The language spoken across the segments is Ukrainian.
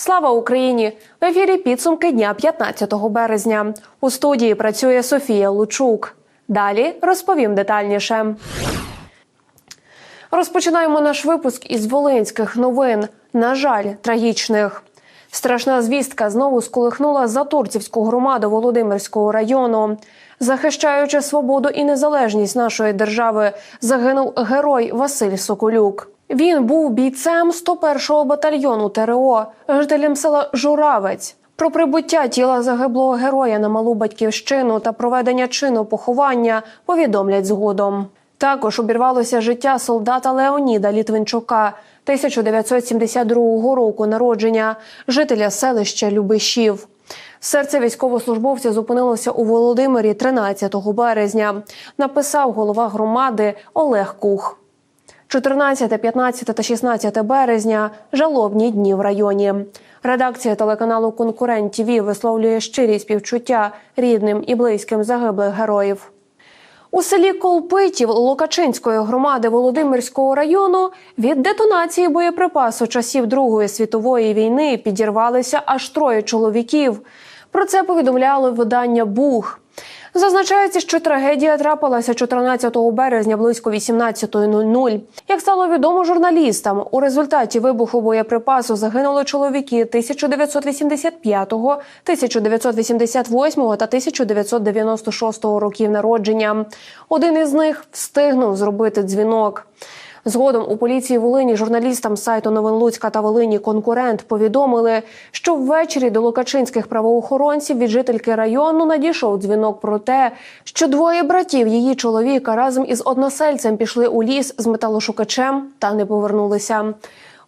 Слава Україні! В ефірі підсумки дня 15 березня. У студії працює Софія Лучук. Далі розповім детальніше. Розпочинаємо наш випуск із волинських новин. На жаль, трагічних. Страшна звістка знову сколихнула Затурцівську громаду Володимирського району. Захищаючи свободу і незалежність нашої держави, загинув герой Василь Соколюк. Він був бійцем 101-го батальйону ТРО, жителем села Журавець. Про прибуття тіла загиблого героя на малу батьківщину та проведення чину поховання повідомлять згодом. Також обірвалося життя солдата Леоніда Літвинчука 1972 року народження, жителя селища Любишів. Серце військовослужбовця зупинилося у Володимирі 13 березня. Написав голова громади Олег Кух. 14, 15 та 16 березня жалобні дні в районі. Редакція телеканалу Конкурент ТВ висловлює щирі співчуття рідним і близьким загиблих героїв. У селі Колпитів Локачинської громади Володимирського району від детонації боєприпасу часів Другої світової війни підірвалися аж троє чоловіків. Про це повідомляли видання Бух. Зазначається, що трагедія трапилася 14 березня близько 18.00. Як стало відомо журналістам, у результаті вибуху боєприпасу загинули чоловіки 1985, 1988 та 1996 років народження. Один із них встигнув зробити дзвінок. Згодом у поліції Волині журналістам сайту новин Луцька та Волині конкурент повідомили, що ввечері до локачинських правоохоронців від жительки району надійшов дзвінок про те, що двоє братів її чоловіка разом із односельцем пішли у ліс з металошукачем та не повернулися.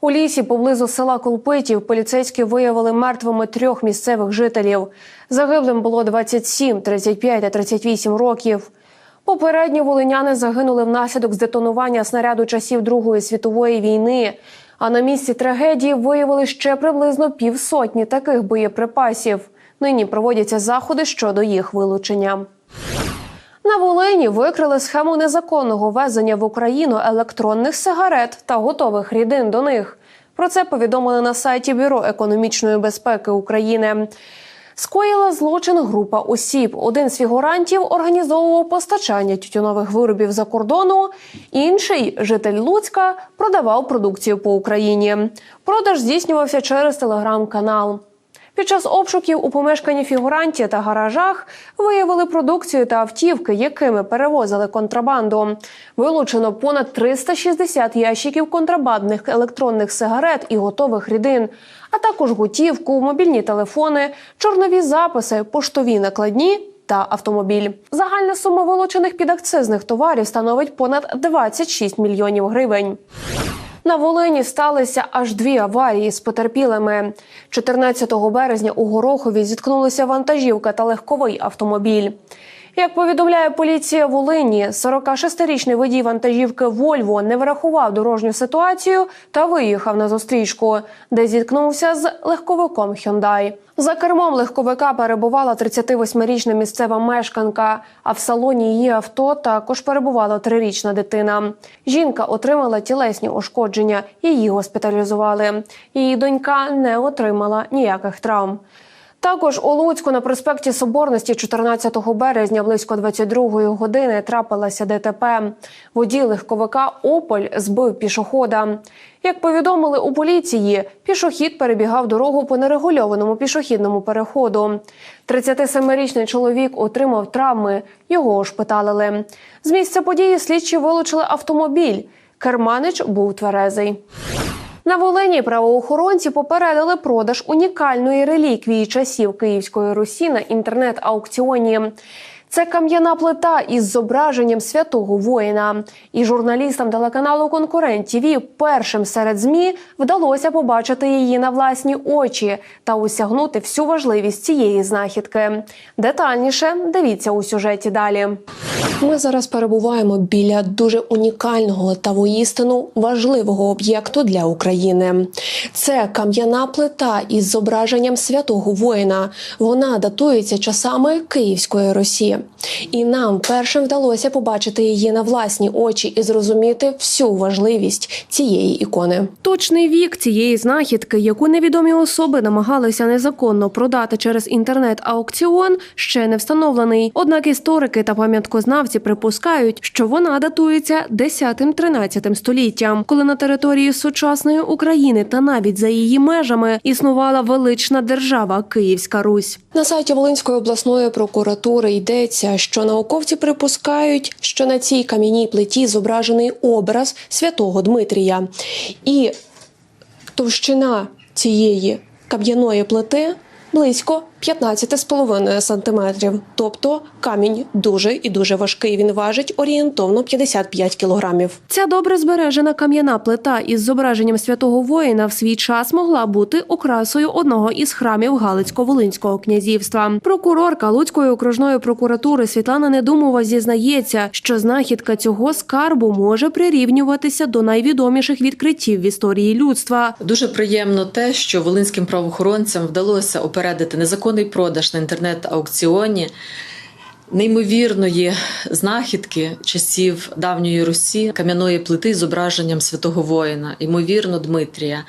У лісі поблизу села Колпитів поліцейські виявили мертвими трьох місцевих жителів. Загиблим було 27, 35 та 38 років. Попередньо волиняни загинули внаслідок здетонування снаряду часів Другої світової війни. А на місці трагедії виявили ще приблизно півсотні таких боєприпасів. Нині проводяться заходи щодо їх вилучення. На Волині викрили схему незаконного везення в Україну електронних сигарет та готових рідин до них. Про це повідомили на сайті Бюро економічної безпеки України. Скоїла злочин група осіб. Один з фігурантів організовував постачання тютюнових виробів за кордону, інший житель Луцька продавав продукцію по Україні. Продаж здійснювався через телеграм-канал. Під час обшуків у помешканні фігурантів та гаражах виявили продукцію та автівки, якими перевозили контрабанду. Вилучено понад 360 ящиків контрабандних електронних сигарет і готових рідин, а також готівку, мобільні телефони, чорнові записи, поштові накладні. Та автомобіль. Загальна сума вилучених підакцизних товарів становить понад 26 мільйонів гривень. На Волині сталися аж дві аварії з потерпілими. 14 березня у Горохові зіткнулися вантажівка та легковий автомобіль. Як повідомляє поліція Волині, 46-річний водій вантажівки Вольво не врахував дорожню ситуацію та виїхав на зустрічку, де зіткнувся з легковиком Hyundai. За кермом легковика перебувала 38-річна місцева мешканка, а в салоні її авто також перебувала трирічна дитина. Жінка отримала тілесні ушкодження, її госпіталізували. Її донька не отримала ніяких травм. Також у Луцьку на проспекті Соборності 14 березня близько 22-ї години трапилася ДТП. Водій легковика Ополь збив пішохода. Як повідомили у поліції, пішохід перебігав дорогу по нерегульованому пішохідному переходу. 37-річний чоловік отримав травми, його ошпиталили. З місця події слідчі вилучили автомобіль. Керманич був тверезий. На Волині правоохоронці попередили продаж унікальної реліквії часів Київської Русі на інтернет-аукціоні. Це кам'яна плита із зображенням святого воїна. І журналістам телеканалу Конкурент ТВ першим серед змі вдалося побачити її на власні очі та осягнути всю важливість цієї знахідки. Детальніше дивіться у сюжеті далі. Ми зараз перебуваємо біля дуже унікального та воістину важливого об'єкту для України. Це кам'яна плита із зображенням святого воїна. Вона датується часами Київської Росії. І нам першим вдалося побачити її на власні очі і зрозуміти всю важливість цієї ікони. Точний вік цієї знахідки, яку невідомі особи намагалися незаконно продати через інтернет-аукціон, ще не встановлений. Однак історики та пам'яткознавці припускають, що вона датується 10-13 століттям, коли на території сучасної України та навіть за її межами існувала велична держава Київська Русь. На сайті Волинської обласної прокуратури йдеться, що науковці припускають, що на цій кам'яній плиті зображений образ святого Дмитрія, і товщина цієї кам'яної плити близько 15,5 сантиметрів. Тобто камінь дуже і дуже важкий. Він важить орієнтовно 55 кілограмів. Ця добре збережена кам'яна плита із зображенням святого воїна в свій час могла бути окрасою одного із храмів Галицько-Волинського князівства. Прокурорка Луцької окружної прокуратури Світлана Недумова зізнається, що знахідка цього скарбу може прирівнюватися до найвідоміших відкриттів в історії людства. Дуже приємно те, що волинським правоохоронцям вдалося опередити незаконний продаж на інтернет-аукціоні неймовірної знахідки часів давньої Русі кам'яної плити з зображенням святого воїна, ймовірно, Дмитрія.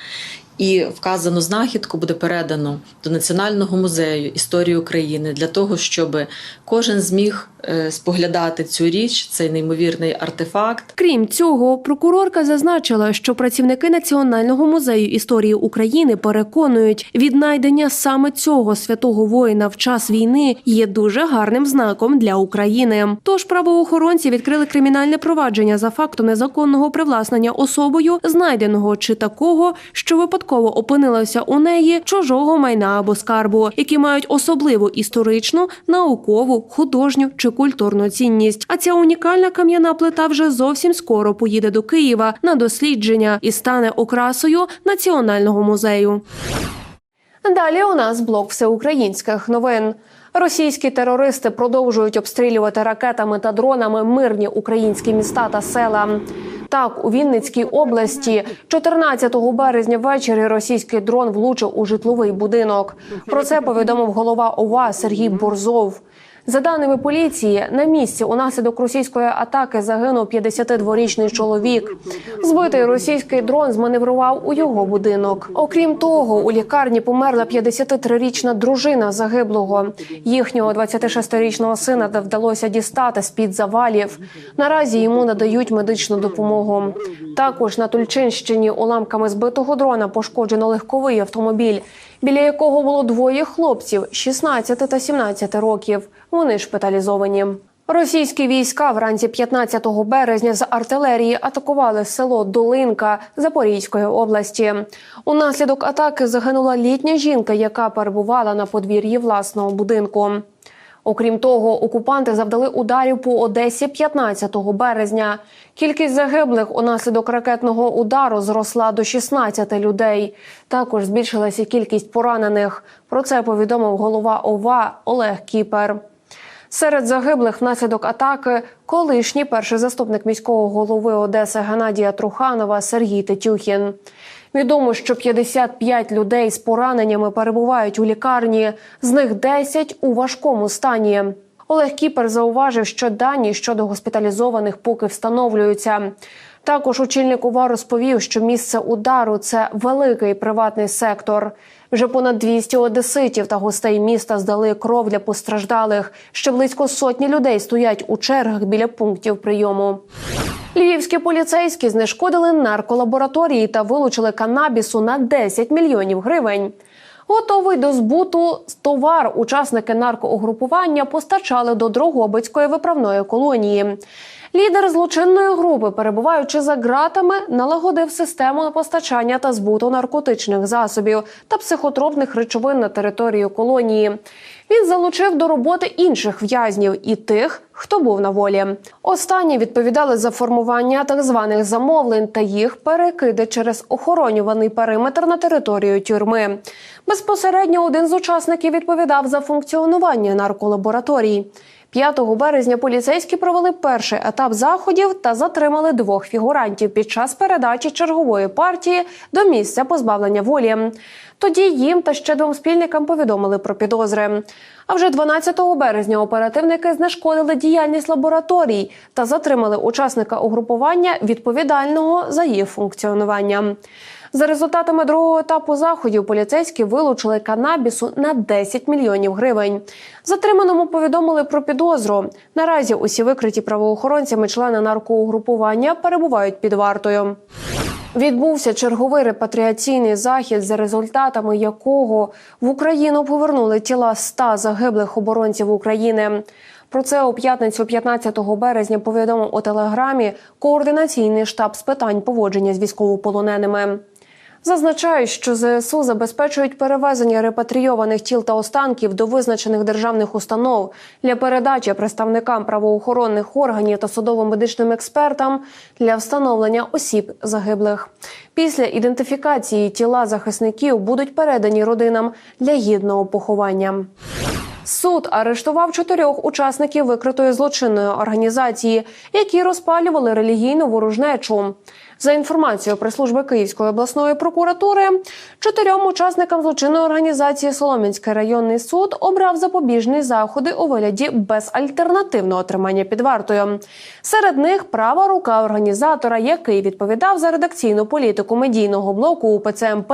І вказану знахідку буде передано до Національного музею історії України для того, щоб кожен зміг е, споглядати цю річ, цей неймовірний артефакт, Крім цього, прокурорка зазначила, що працівники Національного музею історії України переконують, віднайдення саме цього святого воїна в час війни є дуже гарним знаком для України. Тож правоохоронці відкрили кримінальне провадження за фактом незаконного привласнення особою, знайденого чи такого, що випадково опинилося у неї чужого майна або скарбу, які мають особливу історичну, наукову, художню чи культурну цінність. А ця унікальна кам'яна плита вже зовсім скоро поїде до Києва на дослідження і стане окрасою національного музею. Далі у нас блок всеукраїнських новин. Російські терористи продовжують обстрілювати ракетами та дронами мирні українські міста та села. Так, у Вінницькій області 14 березня ввечері російський дрон влучив у житловий будинок. Про це повідомив голова ОВА Сергій Борзов. За даними поліції, на місці унаслідок російської атаки загинув 52-річний чоловік. Збитий російський дрон зманеврував у його будинок. Окрім того, у лікарні померла 53-річна дружина загиблого. Їхнього 26-річного сина вдалося дістати з під завалів. Наразі йому надають медичну допомогу. Також на Тульчинщині уламками збитого дрона пошкоджено легковий автомобіль, біля якого було двоє хлопців 16 та 17 років. Вони шпиталізовані. Російські війська вранці 15 березня з артилерії атакували село Долинка Запорізької області. Унаслідок атаки загинула літня жінка, яка перебувала на подвір'ї власного будинку. Окрім того, окупанти завдали ударів по Одесі 15 березня. Кількість загиблих унаслідок ракетного удару зросла до 16 людей. Також збільшилася кількість поранених. Про це повідомив голова ОВА Олег Кіпер. Серед загиблих внаслідок атаки колишній перший заступник міського голови Одеси Геннадія Труханова Сергій Тетюхін. Відомо, що 55 людей з пораненнями перебувають у лікарні, з них 10 у важкому стані. Олег Кіпер зауважив, що дані щодо госпіталізованих поки встановлюються. Також очільник УВА розповів, що місце удару це великий приватний сектор. Вже понад 200 одеситів та гостей міста здали кров для постраждалих. Ще близько сотні людей стоять у чергах біля пунктів прийому. Львівські поліцейські знешкодили нарколабораторії та вилучили канабісу на 10 мільйонів гривень. Готовий до збуту товар учасники наркоугрупування постачали до Дрогобицької виправної колонії. Лідер злочинної групи, перебуваючи за ґратами, налагодив систему постачання та збуту наркотичних засобів та психотропних речовин на територію колонії. Він залучив до роботи інших в'язнів і тих, хто був на волі. Останні відповідали за формування так званих замовлень та їх перекиди через охоронюваний периметр на територію тюрми. Безпосередньо один з учасників відповідав за функціонування нарколабораторій. 5 березня поліцейські провели перший етап заходів та затримали двох фігурантів під час передачі чергової партії до місця позбавлення волі. Тоді їм та ще двом спільникам повідомили про підозри. А вже 12 березня оперативники знешкодили діяльність лабораторій та затримали учасника угрупування відповідального за їх функціонування. За результатами другого етапу заходів поліцейські вилучили канабісу на 10 мільйонів гривень. Затриманому повідомили про підозру. Наразі усі викриті правоохоронцями члени наркоугрупування перебувають під вартою. Відбувся черговий репатріаційний захід, за результатами якого в Україну повернули тіла 100 загиблих оборонців України. Про це у п'ятницю 15 березня повідомив у телеграмі координаційний штаб з питань поводження з військовополоненими. Зазначають, що ЗСУ забезпечують перевезення репатрійованих тіл та останків до визначених державних установ для передачі представникам правоохоронних органів та судово-медичним експертам для встановлення осіб загиблих. Після ідентифікації тіла захисників будуть передані родинам для гідного поховання. Суд арештував чотирьох учасників викритої злочинної організації, які розпалювали релігійну ворожнечу. За інформацією прес-служби Київської обласної прокуратури, чотирьом учасникам злочинної організації Солом'янський районний суд обрав запобіжні заходи у вигляді безальтернативного тримання під вартою. Серед них права рука організатора, який відповідав за редакційну політику медійного блоку УПЦ МП.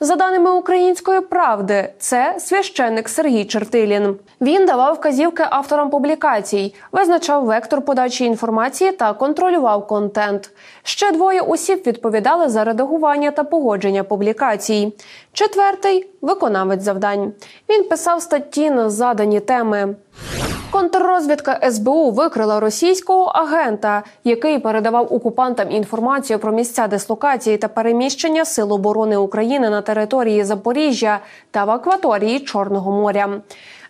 За даними української правди, це священник Сергій Чертилін. Він давав вказівки авторам публікацій, визначав вектор подачі інформації та контролював контент. Ще двоє осіб відповідали за редагування та погодження публікацій. Четвертий виконавець завдань. Він писав статті на задані теми. Контррозвідка СБУ викрила російського агента, який передавав окупантам інформацію про місця дислокації та переміщення сил оборони України на території Запоріжжя та в акваторії Чорного моря.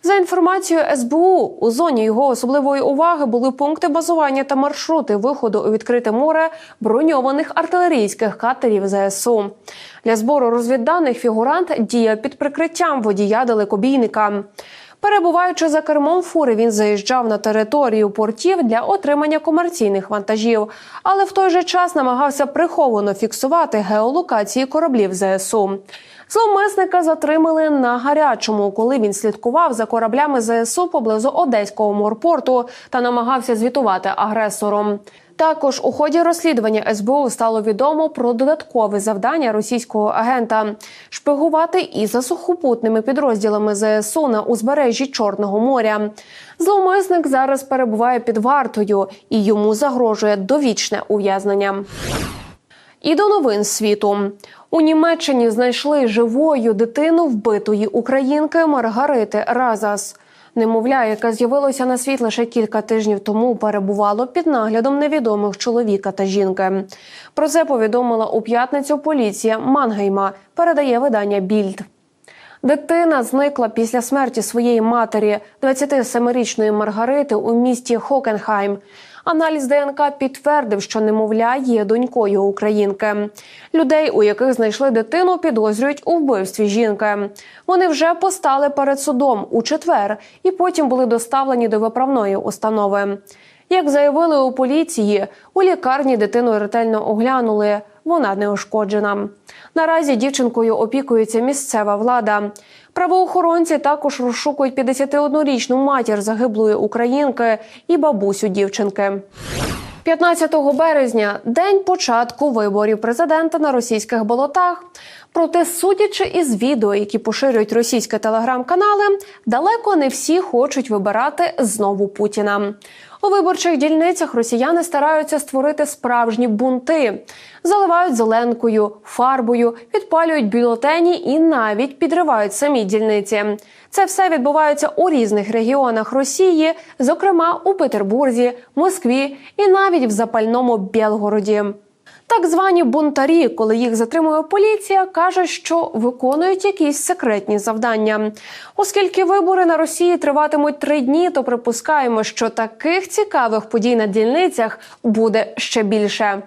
За інформацією СБУ, у зоні його особливої уваги були пункти базування та маршрути виходу у відкрите море броньованих артилерійських катерів ЗСУ. Для збору розвідданих фігурант діяв під прикриттям водія далекобійника. Перебуваючи за кермом фури, він заїжджав на територію портів для отримання комерційних вантажів, але в той же час намагався приховано фіксувати геолокації кораблів ЗСУ. Зловмисника затримали на гарячому, коли він слідкував за кораблями ЗСУ поблизу Одеського морпорту та намагався звітувати агресором. Також у ході розслідування СБУ стало відомо про додаткове завдання російського агента шпигувати і за сухопутними підрозділами ЗСУ на узбережжі Чорного моря. Зловмисник зараз перебуває під вартою і йому загрожує довічне ув'язнення. І до новин світу у Німеччині знайшли живою дитину вбитої українки Маргарити Разас. Немовля, яка з'явилася на світ лише кілька тижнів тому, перебувало під наглядом невідомих чоловіка та жінки. Про це повідомила у п'ятницю поліція Мангейма. Передає видання Більд. Дитина зникла після смерті своєї матері, 27-річної Маргарити, у місті Хокенхайм. Аналіз ДНК підтвердив, що немовля є донькою українки. Людей, у яких знайшли дитину, підозрюють у вбивстві жінки. Вони вже постали перед судом у четвер і потім були доставлені до виправної установи. Як заявили у поліції, у лікарні дитину ретельно оглянули. Вона не ушкоджена. Наразі дівчинкою опікується місцева влада. Правоохоронці також розшукують 51-річну матір загиблої українки і бабусю дівчинки. 15 березня день початку виборів президента на російських болотах. Проте, судячи із відео, які поширюють російські телеграм-канали, далеко не всі хочуть вибирати знову Путіна. У виборчих дільницях росіяни стараються створити справжні бунти, заливають зеленкою, фарбою, підпалюють бюлетені і навіть підривають самі дільниці. Це все відбувається у різних регіонах Росії, зокрема у Петербурзі, Москві і навіть в запальному Білгороді. Так звані бунтарі, коли їх затримує поліція, кажуть, що виконують якісь секретні завдання. Оскільки вибори на Росії триватимуть три дні, то припускаємо, що таких цікавих подій на дільницях буде ще більше.